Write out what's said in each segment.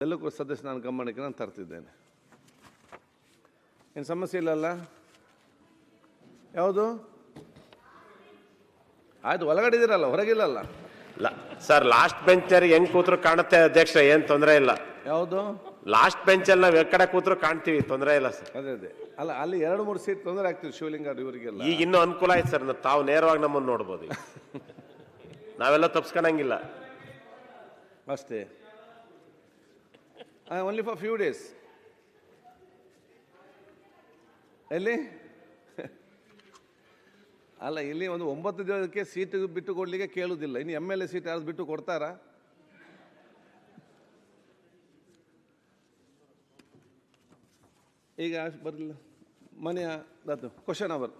ಎಲ್ಲಕ್ಕೂ ಸದಸ್ಯ ನಾನು ಗಮನಕ್ಕೆ ನಾನು ತರ್ತಿದ್ದೇನೆ. ಏನು ಸಮಸ್ಯೆ ಇಲ್ಲಲ್ಲ? ಯಾವುದು? ಆಯ್ತು ಒಳಗಡೆ ಇದ್ದೀರಲ್ಲ ಹೊರಗಿಲ್ಲಲ್ಲ? ಲ- ಸರ್ ಲಾಸ್ಟ್ ಬೆಂಚರ್ ಹೆಂಗ್ ಕೂತ್ರು ಕಾಣುತ್ತೆ ಅಧ್ಯಕ್ಷ ಏನ್ ತೊಂದರೆ ಇಲ್ಲ. ಯಾವುದು? ಲಾಸ್ಟ್ ಬೆಂಚಲ್ಲಿ ನಾವ್ ಎಕಡೆ ಕೂತ್ರು ಕಾಣ್ತೀವಿ ತೊಂದರೆ ಇಲ್ಲ ಸರ್. ಅದೇ ಅದೇ. ಅಲ್ಲ ಅಲ್ಲಿ ಎರಡು ಮೂರು ಸೀಟ್ ತೊಂದರೆ ಆಗ್ತೀವಿ ಶಿವಲಿಂಗ ಇವರಿಗೆಲ್ಲ. ಈಗ ಇನ್ನೂ ಅನುಕೂಲ ಆಯ್ತು ಸರ್ ತಾವು ನೇರವಾಗಿ ನಮ್ಮನ್ನು ನೋಡ್ಬೋದು ಈಗ. ನಾವೆಲ್ಲ ತಪ್ಸ್ಕೊಳಂಗಿಲ್ಲ ಅಷ್ಟೇ. ಓನ್ಲಿ ಫಾರ್ ಫ್ಯೂ ಡೇಸ್ ಎಲ್ಲಿ? ಅಲ್ಲ, ಇಲ್ಲಿ ಒಂದು ಒಂಬತ್ತು ದಿನಕ್ಕೆ ಸೀಟ್ ಬಿಟ್ಟು ಕೊಡಲಿಕ್ಕೆ ಕೇಳುವುದಿಲ್ಲ ಇನ್ನು ಎಂ ಎಲ್ ಎ ಸೀಟ್ ಯಾರು ಬಿಟ್ಟು ಕೊಡ್ತಾರಾ? ಈಗ ಬರಲಿಲ್ಲ. ಮನೆಯ ಅದು question hour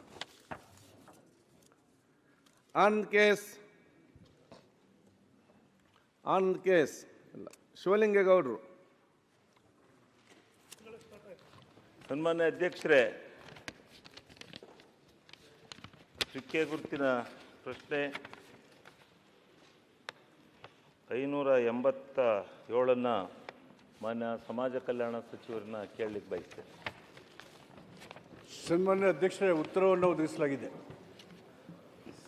on case on case ಇಲ್ಲ ಶಿವಲಿಂಗೇಗೌಡರು. ಸನ್ಮಾನ್ಯ ಅಧ್ಯಕ್ಷರೇ ಚುಕ್ಕೆ ಗುರುತಿನ ಪ್ರಶ್ನೆ. ಐನೂರ ಎಂಬತ್ತ ಏಳನ್ನು ಮಾನ್ಯ ಸಮಾಜ ಕಲ್ಯಾಣ ಸಚಿವರನ್ನ ಕೇಳಲಿಕ್ಕೆ ಬಯಸ್ತೇನೆ. ಸನ್ಮಾನ್ಯ ಅಧ್ಯಕ್ಷರೇ ಉತ್ತರವನ್ನು ಒದಗಿಸಲಾಗಿದೆ.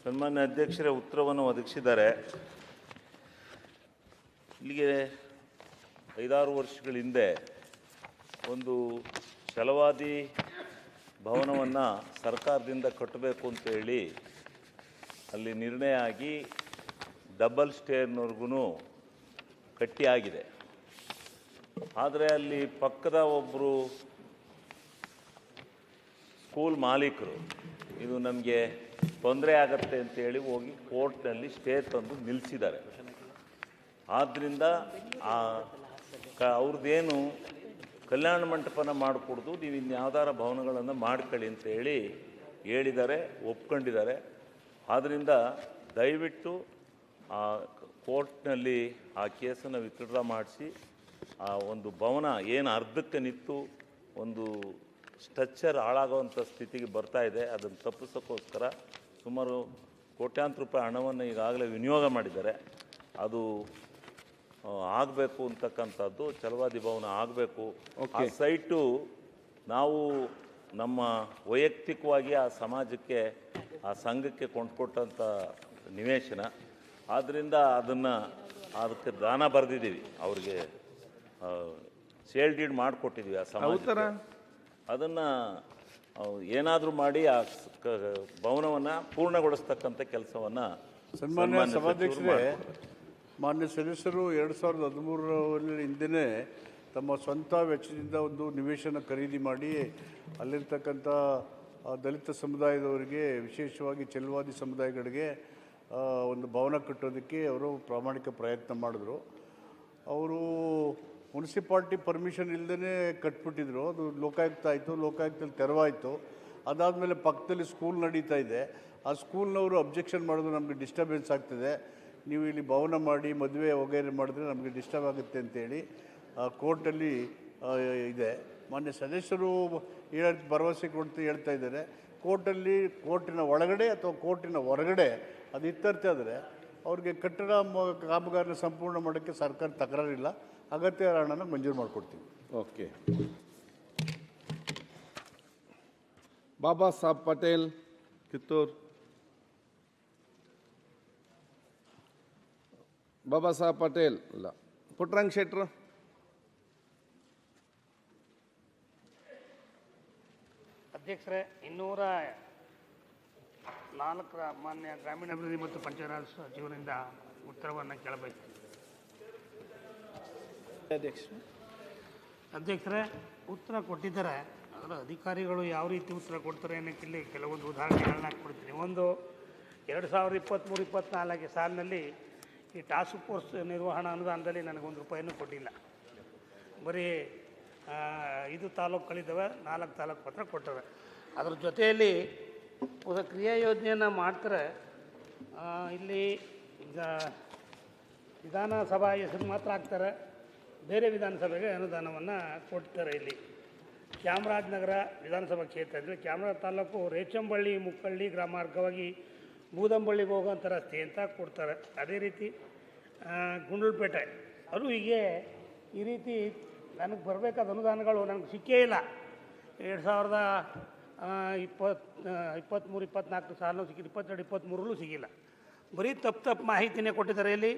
ಸನ್ಮಾನ್ಯ ಅಧ್ಯಕ್ಷರೇ ಉತ್ತರವನ್ನು ಒದಗಿಸಿದ್ದಾರೆ. ಇಲ್ಲಿಗೆ ಐದಾರು ವರ್ಷಗಳ ಹಿಂದೆ ಒಂದು ಛಲವಾದಿ ಭವನವನ್ನು ಸರ್ಕಾರದಿಂದ ಕಟ್ಟಬೇಕು ಅಂತೇಳಿ ಅಲ್ಲಿ ನಿರ್ಣಯ ಆಗಿ ಡಬಲ್ ಸ್ಟೇರ್ನವ್ರಿಗೂ ಕಟ್ಟಿ ಆಗಿದೆ. ಆದರೆ ಅಲ್ಲಿ ಪಕ್ಕದ ಒಬ್ಬರು ಸ್ಕೂಲ್ ಮಾಲೀಕರು, ಇದು ನಮಗೆ ತೊಂದರೆ ಆಗತ್ತೆ ಅಂತೇಳಿ ಹೋಗಿ ಕೋರ್ಟ್ನಲ್ಲಿ ಸ್ಟೇ ತಂದು ನಿಲ್ಲಿಸಿದ್ದಾರೆ ಆದ್ದರಿಂದ ಆ ಕ ಅವ್ರದ್ದೇನು ಕಲ್ಯಾಣ ಮಂಟಪನ ಮಾಡಿಕೊಡ್ದು ನೀವು ಇನ್ಯಾವ್ದಾರ ಭವನಗಳನ್ನು ಮಾಡ್ಕೊಳ್ಳಿ ಅಂತ ಹೇಳಿ ಹೇಳಿದ್ದಾರೆ, ಒಪ್ಕೊಂಡಿದ್ದಾರೆ. ಆದ್ದರಿಂದ ದಯವಿಟ್ಟು ಆ ಕೋರ್ಟ್ನಲ್ಲಿ ಆ ಕೇಸನ್ನು ವಿತ್ಡ್ರಾ ಮಾಡಿಸಿ, ಆ ಒಂದು ಭವನ ಏನು ಅರ್ಧಕ್ಕೆ ನಿಂತು ಒಂದು ಸ್ಟ್ರಕ್ಚರ್ ಹಾಳಾಗುವಂಥ ಸ್ಥಿತಿಗೆ ಬರ್ತಾ ಇದೆ, ಅದನ್ನು ತಪ್ಪಿಸೋಕ್ಕೋಸ್ಕರ ಸುಮಾರು ಕೋಟ್ಯಾಂತರ ರೂಪಾಯಿ ಹಣವನ್ನು ಈಗಾಗಲೇ ವಿನಿಯೋಗ ಮಾಡಿದ್ದಾರೆ. ಅದು ಆಗಬೇಕು ಅಂತಕ್ಕಂಥದ್ದು ಛಲವಾದಿ ಭವನ ಆಗಬೇಕು. ಆ ಸೈಟು ನಾವು ನಮ್ಮ ವೈಯಕ್ತಿಕವಾಗಿ ಆ ಸಮಾಜಕ್ಕೆ ಆ ಸಂಘಕ್ಕೆ ಕೊಂಡ್ಕೊಟ್ಟಂಥ ನಿವೇಶನ. ಆದ್ದರಿಂದ ಅದನ್ನು ಅದಕ್ಕೆ ದಾನ ಬರೆದಿದ್ದೀವಿ. ಅವ್ರಿಗೆ ಸೇಲ್ ಡೀಡ್ ಮಾಡಿಕೊಟ್ಟಿದ್ವಿ ಆ ಸಮಾಜ ಅದನ್ನು ಏನಾದರೂ ಮಾಡಿ ಆ ಭವನವನ್ನು ಪೂರ್ಣಗೊಳಿಸ್ತಕ್ಕಂಥ ಕೆಲಸವನ್ನು ಸನ್ಮಾನ್ಯ ಸಭಾಧ್ಯಕ್ಷರೇ ಮಾನ್ಯ ಸದಸ್ಯರು ಎರಡು ಸಾವಿರದ ಹದಿಮೂರರಲ್ಲಿ ಹಿಂದೆ ತಮ್ಮ ಸ್ವಂತ ವೆಚ್ಚದಿಂದ ಒಂದು ನಿವೇಶನ ಖರೀದಿ ಮಾಡಿ ಅಲ್ಲಿರ್ತಕ್ಕಂಥ ದಲಿತ ಸಮುದಾಯದವರಿಗೆ, ವಿಶೇಷವಾಗಿ ಚೆಲುವಾದಿ ಸಮುದಾಯಗಳಿಗೆ ಒಂದು ಭವನ ಕಟ್ಟೋದಕ್ಕೆ ಅವರು ಪ್ರಾಮಾಣಿಕ ಪ್ರಯತ್ನ ಮಾಡಿದ್ರು. ಅವರು ಮುನ್ಸಿಪಾಲ್ಟಿ ಪರ್ಮಿಷನ್ ಇಲ್ಲದೇ ಕಟ್ಬಿಟ್ಟಿದ್ರು. ಅದು ಲೋಕಾಯುಕ್ತ ಆಯಿತು ಲೋಕಾಯುಕ್ತದಲ್ಲಿ ತೆರವಾಯಿತು. ಅದಾದಮೇಲೆ ಪಕ್ಕದಲ್ಲಿ ಸ್ಕೂಲ್ ನಡೀತಾ ಇದೆ. ಆ ಸ್ಕೂಲ್ನವರು ಅಬ್ಜೆಕ್ಷನ್ ಮಾಡೋದು ನಮಗೆ ಡಿಸ್ಟರ್ಬೆನ್ಸ್ ಆಗ್ತದೆ. ನೀವು ಇಲ್ಲಿ ಭವನ ಮಾಡಿ, ಮದುವೆ ವಗೈರೆ ಮಾಡಿದ್ರೆ ನಮಗೆ ಡಿಸ್ಟರ್ಬ್ ಆಗುತ್ತೆ ಅಂತೇಳಿ ಕೋರ್ಟಲ್ಲಿ ಇದೆ. ಮಾನ್ಯ ಸದಸ್ಯರು ಹೇಳ, ಭರವಸೆ ಕೊಡ್ತು ಹೇಳ್ತಾ ಇದ್ದಾರೆ. ಕೋರ್ಟಲ್ಲಿ, ಕೋರ್ಟಿನ ಒಳಗಡೆ ಅಥವಾ ಕೋರ್ಟಿನ ಹೊರಗಡೆ, ಅದು ಇತ್ತರ್ಥ ಆದರೆ, ಅವ್ರಿಗೆ ಕಟ್ಟಡ ಕಾಮಗಾರಿನ ಸಂಪೂರ್ಣ ಮಾಡೋಕ್ಕೆ ಸರ್ಕಾರ ತಕರಾರಿಲ್ಲ. ಅಗತ್ಯ ಹಣನ ಮಂಜೂರು ಮಾಡಿಕೊಡ್ತೀವಿ. ಓಕೆ. ಬಾಬಾ ಸಾಹೇಬ್ ಪಟೇಲ್, ಕಿತ್ತೂರ್. ಬಾಬಾ ಸಾಹೇಬ್ ಪಟೇಲ್ ಇಲ್ಲ ಪುಟ್ರಂಗ್ ಶೆಟ್ರು ಅಧ್ಯಕ್ಷರೇ ಇನ್ನೂರ ನಾಲ್ಕರ ಮಾನ್ಯ ಗ್ರಾಮೀಣಾಭಿವೃದ್ಧಿ ಮತ್ತು ಪಂಚಾಯತ್ ಸಚಿವರಿಂದ ಉತ್ತರವನ್ನು ಕೇಳಬೇಕು. ಅಧ್ಯಕ್ಷರೇ ಉತ್ತರ ಕೊಟ್ಟಿದ್ದಾರೆ. ಅದರ ಅಧಿಕಾರಿಗಳು ಯಾವ ರೀತಿ ಉತ್ತರ ಕೊಡ್ತಾರೆ ಅನ್ನೋಕ್ಕಿಲ್ಲಿ ಕೆಲವೊಂದು ಉದಾಹರಣೆಗಳನ್ನ ಕೊಡ್ತೀನಿ. ಒಂದು ಎರಡು ಸಾವಿರದ ಇಪ್ಪತ್ತ್ಮೂರು ಇಪ್ಪತ್ತ್ನಾಲ್ಕು ಸಾಲಿನಲ್ಲಿ ಈ ಟಾಸ್ಕ್ ಫೋರ್ಸ್ ನಿರ್ವಹಣಾ ಅನುದಾನದಲ್ಲಿ ನನಗೊಂದು ರೂಪಾಯಿನೂ ಕೊಟ್ಟಿಲ್ಲ. ಬರೀ ಇದು ತಾಲೂಕುಗಳಿದ್ದಾವೆ ನಾಲ್ಕು ತಾಲೂಕು ಪತ್ರ ಕೊಟ್ಟವೆ. ಅದ್ರ ಜೊತೆಯಲ್ಲಿ ಒಂದು ಕ್ರಿಯಾ ಯೋಜನೆಯನ್ನು ಮಾಡ್ತಾರೆ. ಇಲ್ಲಿ ವಿಧಾನಸಭಾ ಹೆಸರು ಮಾತ್ರ ಆಗ್ತಾರೆ ಬೇರೆ ವಿಧಾನಸಭೆಗೆ ಅನುದಾನವನ್ನು ಕೊಡ್ತಾರೆ ಇಲ್ಲಿ. ಚಾಮರಾಜನಗರ ವಿಧಾನಸಭಾ ಕ್ಷೇತ್ರದಲ್ಲಿ ಚಾಮರಾಜ ತಾಲೂಕು ರೇಚಂಬಳ್ಳಿ, ಮುಕ್ಕಳ್ಳಿ ಗ್ರಾಮ ಮಾರ್ಗವಾಗಿ ಬೂದಂಬಳ್ಳಿಗೆ ಹೋಗುವಂಥ ರಸ್ತೆ ಅಂತ ಕೊಡ್ತಾರೆ. ಅದೇ ರೀತಿ ಗುಂಡ್ಲುಪೇಟೆ ಅದು ಹೀಗೆ ಈ ರೀತಿ ನನಗೆ ಬರಬೇಕಾದ ಅನುದಾನಗಳು ನನಗೆ ಸಿಕ್ಕೇ ಇಲ್ಲ. ಎರಡು ಸಾವಿರದ ಇಪ್ಪತ್ತು ಇಪ್ಪತ್ತ್ಮೂರು ಇಪ್ಪತ್ತ್ನಾಲ್ಕು ಸಾಲನೂ ಸಿಕ್ಕಿಲ್ಲ ಇಪ್ಪತ್ತೆರಡು ಇಪ್ಪತ್ತ್ಮೂರಲ್ಲೂ ಸಿಗಿಲ್ಲ ಬರೀ ತಪ್ಪು ತಪ್ಪು ಮಾಹಿತಿನೇ ಕೊಟ್ಟಿದ್ದಾರೆ. ಇಲ್ಲಿ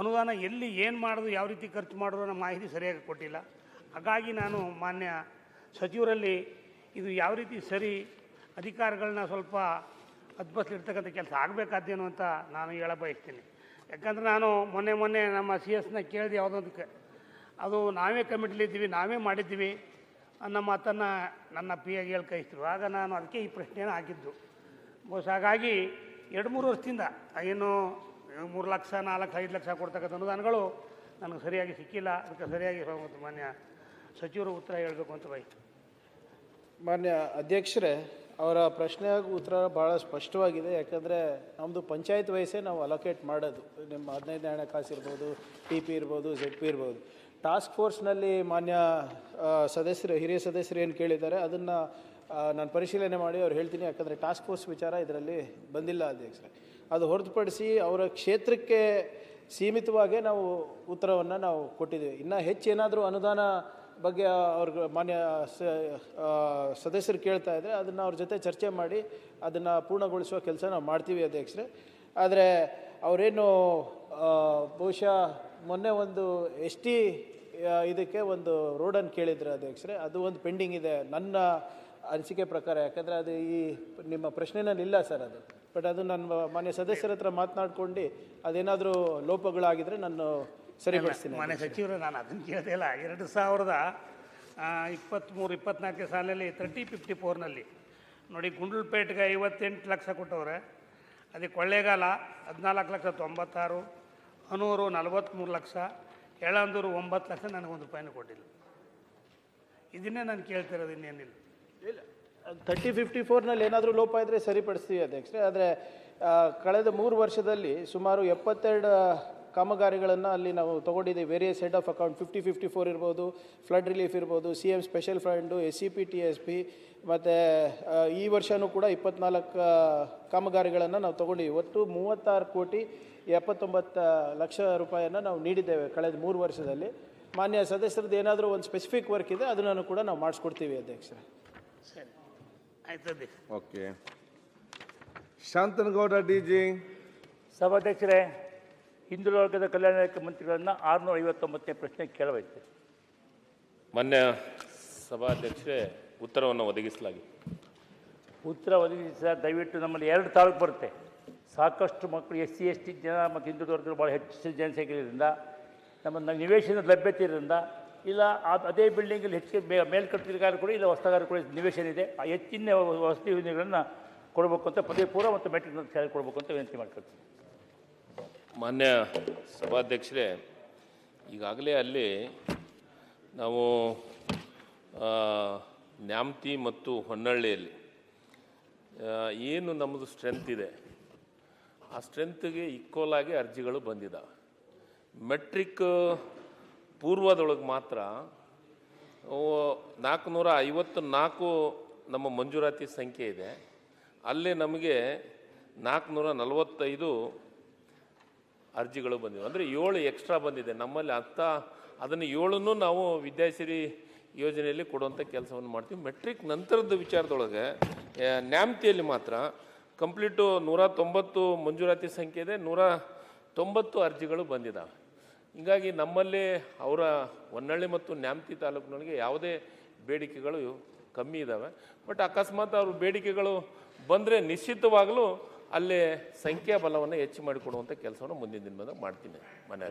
ಅನುದಾನ ಎಲ್ಲಿ ಏನು ಮಾಡೋದು ಯಾವ ರೀತಿ ಖರ್ಚು ಮಾಡೋದು ಅನ್ನೋ ಮಾಹಿತಿ ಸರಿಯಾಗಿ ಕೊಟ್ಟಿಲ್ಲ. ಹಾಗಾಗಿ ನಾನು ಮಾನ್ಯ ಸಚಿವರಲ್ಲಿ ಇದು ಯಾವ ರೀತಿ ಸರಿ, ಅಧಿಕಾರಿಗಳನ್ನ ಸ್ವಲ್ಪ ಹದ್ಬಸ್ಲಿರ್ತಕ್ಕಂಥ ಕೆಲಸ ಆಗಬೇಕಾದ್ದೇನು ಅಂತ ನಾನು ಹೇಳ ಬಯಸ್ತೀನಿ. ಯಾಕಂದ್ರೆ ನಾನು ಮೊನ್ನೆ ಮೊನ್ನೆ ನಮ್ಮ ಸಿ ಎಸ್ನ ಕೇಳಿದೆ ಯಾವುದೊಂದಕ್ಕೆ. ಅದು ನಾವೇ ಕಮಿಟಿಲಿದ್ದೀವಿ, ನಾವೇ ಮಾಡಿದ್ದೀವಿ. ಅನ್ನೋ ಮಾತನ್ನು ನನ್ನ ಪಿ ಎಗೆ ಹೇಳಿ ಕಳಿಸ್ತರು ಆಗ ನಾನು ಅದಕ್ಕೆ ಈ ಪ್ರಶ್ನೆಯನ್ನು ಹಾಕಿದ್ದು. ಬಹುಶಃ ಹಾಗಾಗಿ ಎರಡು ಮೂರು ವರ್ಷದಿಂದ ಏನು ಮೂರು ಲಕ್ಷ, ನಾಲ್ಕು ಐದು ಲಕ್ಷ ಕೊಡ್ತಕ್ಕಂಥ ಅನುದಾನಗಳು ನನಗೆ ಸರಿಯಾಗಿ ಸಿಕ್ಕಿಲ್ಲ. ಅದಕ್ಕೆ ಸರಿಯಾಗಿ ಮಾನ್ಯ ಸಚಿವರು ಉತ್ತರ ಹೇಳಬೇಕು ಅಂತ ಬಯಸ್ತೀನಿ. ಮಾನ್ಯ ಅಧ್ಯಕ್ಷರೇ ಅವರ ಪ್ರಶ್ನೆ ಉತ್ತರ ಭಾಳ ಸ್ಪಷ್ಟವಾಗಿದೆ. ಯಾಕಂದರೆ ನಮ್ಮದು ಪಂಚಾಯತ್ ವಯಸ್ಸೇ ನಾವು ಅಲೋಕೇಟ್ ಮಾಡೋದು. ನಿಮ್ಮ ಹದಿನೈದನೇ ಹಣಕಾಸು ಇರ್ಬೋದು ಟಿ ಪಿ ಇರ್ಬೋದು ಜೆಡ್ ಪಿ ಇರ್ಬೋದು. ಟಾಸ್ಕ್ ಫೋರ್ಸ್ನಲ್ಲಿ ಮಾನ್ಯ ಸದಸ್ಯರು, ಹಿರಿಯ ಸದಸ್ಯರು ಏನು ಕೇಳಿದ್ದಾರೆ, ಅದನ್ನು ನಾನು ಪರಿಶೀಲನೆ ಮಾಡಿ ಅವ್ರು ಹೇಳ್ತೀನಿ. ಯಾಕಂದರೆ ಟಾಸ್ಕ್ ಫೋರ್ಸ್ ವಿಚಾರ ಇದರಲ್ಲಿ ಬಂದಿಲ್ಲ ಅಧ್ಯಕ್ಷರೇ. ಅದು ಹೊರತುಪಡಿಸಿ ಅವರ ಕ್ಷೇತ್ರಕ್ಕೆ ಸೀಮಿತವಾಗೇ ನಾವು ಉತ್ತರವನ್ನು ನಾವು ಕೊಟ್ಟಿದ್ದೀವಿ. ಇನ್ನು ಹೆಚ್ಚೇನಾದರೂ ಅನುದಾನ ಬಗ್ಗೆ ಅವ್ರಿಗೆ ಮಾನ್ಯ ಸದಸ್ಯರು ಕೇಳ್ತಾ ಇದ್ದರೆ ಅದನ್ನು ಅವ್ರ ಜೊತೆ ಚರ್ಚೆ ಮಾಡಿ ಅದನ್ನು ಪೂರ್ಣಗೊಳಿಸುವ ಕೆಲಸ ನಾವು ಮಾಡ್ತೀವಿ ಅಧ್ಯಕ್ಷರೇ. ಆದರೆ ಅವರೇನು ಬಹುಶಃ ಮೊನ್ನೆ ಒಂದು ಎಸ್ ಟಿ ಇದಕ್ಕೆ ಒಂದು ರೋಡನ್ನು ಕೇಳಿದ್ರು ಅಧ್ಯಕ್ಷರೇ, ಅದು ಒಂದು ಪೆಂಡಿಂಗ್ ಇದೆ ನನ್ನ ಅನಿಸಿಕೆ ಪ್ರಕಾರ. ಯಾಕಂದರೆ ಅದು ಈ ನಿಮ್ಮ ಪ್ರಶ್ನೆನಲ್ಲಿ ಇಲ್ಲ ಸರ್ ಅದು. ಬಟ್ ಅದು ನನ್ನ ಮಾನ್ಯ ಸದಸ್ಯರ ಹತ್ರ ಮಾತನಾಡ್ಕೊಂಡು ಅದೇನಾದರೂ ಲೋಪಗಳಾಗಿದ್ದರೆ ನಾನು ಸರಿಪಡಿಸ್ತೀನಿ ಮನೆ ಸಚಿವರು ನಾನು ಅದನ್ನು ಕೇಳ್ದೇ ಇಲ್ಲ. ಎರಡು ಸಾವಿರದ ಇಪ್ಪತ್ತ್ಮೂರು ಇಪ್ಪತ್ನಾಲ್ಕನೇ ಸಾಲಿನಲ್ಲಿ ತರ್ಟಿ ಫಿಫ್ಟಿ ಫೋರ್ನಲ್ಲಿ ನೋಡಿ ಗುಂಡ್ಲುಪೇಟ್ಗೆ ಐವತ್ತೆಂಟು ಲಕ್ಷ ಕೊಟ್ಟವ್ರೆ. ಅದಕ್ಕೆ ಕೊಳ್ಳೇಗಾಲ ಹದಿನಾಲ್ಕು ಲಕ್ಷ ತೊಂಬತ್ತಾರು ಹನೂರು ನಲವತ್ತ್ಮೂರು ಲಕ್ಷ ಏಳಂದೂರು ಒಂಬತ್ತು ಲಕ್ಷ ನನಗೊಂದು ರೂಪಾಯಿನೂ ಕೊಟ್ಟಿಲ್ಲ. ಇದನ್ನೇ ನಾನು ಕೇಳ್ತಿರೋದು ಇನ್ನೇನಿಲ್ಲ. ತರ್ಟಿ ಫಿಫ್ಟಿ ಫೋರ್ನಲ್ಲಿ ಏನಾದರೂ ಲೋಪ ಇದ್ದರೆ ಸರಿಪಡಿಸ್ತೀವಿ ಅಧ್ಯಕ್ಷರೇ. ಆದರೆ ಕಳೆದ ಮೂರು ವರ್ಷದಲ್ಲಿ ಸುಮಾರು ಎಪ್ಪತ್ತೆರಡು ಕಾಮಗಾರಿಗಳನ್ನು ಅಲ್ಲಿ ನಾವು ತೊಗೊಂಡಿದ್ದೀವಿ. Various head of account fifty fifty four ಇರ್ಬೋದು ಫ್ಲಡ್ ರಿಲೀಫ್ ಇರ್ಬೋದು C M special fund S C P T S P ಮತ್ತು ಈ ವರ್ಷವೂ ಕೂಡ ಇಪ್ಪತ್ನಾಲ್ಕು ಕಾಮಗಾರಿಗಳನ್ನು ನಾವು ತೊಗೊಂಡಿದ್ದೀವಿ. ಒಟ್ಟು ಮೂವತ್ತಾರು ಕೋಟಿ ಎಪ್ಪತ್ತೊಂಬತ್ತು ಲಕ್ಷ ರೂಪಾಯಿಯನ್ನು ನಾವು ನೀಡಿದ್ದೇವೆ ಕಳೆದ ಮೂರು ವರ್ಷದಲ್ಲಿ. ಮಾನ್ಯ ಸದಸ್ಯರದ್ದು ಏನಾದರೂ ಒಂದು ಸ್ಪೆಸಿಫಿಕ್ ವರ್ಕ್ ಇದೆ ಅದನ್ನು ಕೂಡ ನಾವು ಮಾಡಿಸ್ಕೊಡ್ತೀವಿ ಅಧ್ಯಕ್ಷರೇ. ಸರಿ. ಆಯ್ತದೆ ಅಧ್ಯಕ್ಷ. ಓಕೆ. Shanthanagowda D G. ಸಭಾಧ್ಯಕ್ಷರೇ ಹಿಂದುಳಿದ ವರ್ಗದ ಕಲ್ಯಾಣ ಇಲಾಖೆ ಮಂತ್ರಿಗಳನ್ನು ಆರುನೂರ ಐವತ್ತೊಂಬತ್ತನೇ ಪ್ರಶ್ನೆ ಕೇಳಬೇಕು. ಮಾನ್ಯ ಸಭಾಧ್ಯಕ್ಷರೇ ಉತ್ತರವನ್ನು ಒದಗಿಸಲಾಗಿದೆ. ಉತ್ತರ ಒದಗಿಸಿ ದಯವಿಟ್ಟು ನಮ್ಮಲ್ಲಿ ಎರಡು ತಾಲೂಕು ಬರುತ್ತೆ. ಸಾಕಷ್ಟು ಮಕ್ಕಳು ಎಸ್ ಸಿ ಎಸ್ ಟಿ ಜನ ಮತ್ತು ಹಿಂದುಳಿದ ವರ್ಗಗಳು ಭಾಳ ಹೆಚ್ಚು ಜನಸಂಖ್ಯೆ ಇರೋದ್ರಿಂದ ನಮ್ಮ ನಿವೇಶನ ಲಭ್ಯತೆ ಇರೋದ್ರಿಂದ ಇಲ್ಲ ಅದು ಅದೇ ಬಿಲ್ಡಿಂಗಲ್ಲಿ ಹೆಚ್ಚಿಗೆ ಮೇ ಮೇಲ್ಕಟ್ಟಿಗಾರು ಕೂಡ ಇಲ್ಲ ಹೊಸಗಾರ ಕೂಡ ನಿವೇಶನ ಇದೆ. ಆ ಹೆಚ್ಚಿನ ವಸತಿ ಯೋಜನೆಗಳನ್ನು ಕೊಡಬೇಕು ಅಂತ ಪದವಿ ಪೂರ್ವ ಮತ್ತು ಮೆಟ್ರಿಕ್ ಶಾಲೆ ಕೊಡಬೇಕು ಅಂತ ವಿನಂತಿ ಮಾಡ್ಕೊಳ್ತೀನಿ. ಮಾನ್ಯ ಸಭಾಧ್ಯಕ್ಷರೇ, ಈಗಾಗಲೇ ಅಲ್ಲಿ ನಾವು ನ್ಯಾಮತಿ ಮತ್ತು ಹೊನ್ನಳ್ಳಿಯಲ್ಲಿ ಏನು ನಮ್ಮದು ಸ್ಟ್ರೆಂತ್ ಇದೆ, ಆ ಸ್ಟ್ರೆಂತ್ಗೆ ಈಕ್ವಲ್ ಆಗಿ ಅರ್ಜಿಗಳು ಬಂದಿದ್ದಾವೆ ಮೆಟ್ರಿಕ್ ಪೂರ್ವದೊಳಗೆ ಮಾತ್ರ ನಾಲ್ಕುನೂರ ಐವತ್ತು ನಾಲ್ಕು ನಮ್ಮ ಮಂಜೂರಾತಿ ಸಂಖ್ಯೆ ಇದೆ. ಅಲ್ಲಿ ನಮಗೆ ನಾಲ್ಕುನೂರ ನಲವತ್ತೈದು ಅರ್ಜಿಗಳು ಬಂದಿವೆ. ಅಂದರೆ ಏಳು ಎಕ್ಸ್ಟ್ರಾ ಬಂದಿದೆ. ನಮ್ಮಲ್ಲಿ ಅಂಥ, ಅದನ್ನು ಏಳನ್ನು ನಾವು ವಿದ್ಯಾಸಿರಿ ಯೋಜನೆಯಲ್ಲಿ ಕೊಡುವಂಥ ಕೆಲಸವನ್ನು ಮಾಡ್ತೀವಿ. ಮೆಟ್ರಿಕ್ ನಂತರದ ವಿಚಾರದೊಳಗೆ ನ್ಯಾಮ್ತಿಯಲ್ಲಿ ನ್ಯಾಮತಿಯಲ್ಲಿ ಮಾತ್ರ ಕಂಪ್ಲೀಟು ನೂರ ತೊಂಬತ್ತು ಮಂಜೂರಾತಿ ಸಂಖ್ಯೆ ಇದೆ. ನೂರ ತೊಂಬತ್ತು ಅರ್ಜಿಗಳು ಬಂದಿದ್ದಾವೆ ಹೀಗಾಗಿ ನಮ್ಮಲ್ಲಿ ಅವರ ಹೊನ್ನಳ್ಳಿ ಮತ್ತು ನ್ಯಾಮತಿ ತಾಲೂಕಿನೊಳಗೆ ಯಾವುದೇ ಬೇಡಿಕೆಗಳು ಕಮ್ಮಿ ಇದ್ದಾವೆ ಬಟ್ ಅಕಸ್ಮಾತ್ ಅವ್ರ ಬೇಡಿಕೆಗಳು ಬಂದರೆ ನಿಶ್ಚಿತವಾಗಲೂ ಅಲ್ಲೇ ಸಂಖ್ಯಾಬಲವನ್ನು ಹೆಚ್ಚು ಮಾಡಿಕೊಡುವಂಥ ಕೆಲಸವನ್ನು ಮುಂದಿನ ದಿನದಾಗ ಮಾಡ್ತೀನಿ ಮನೆ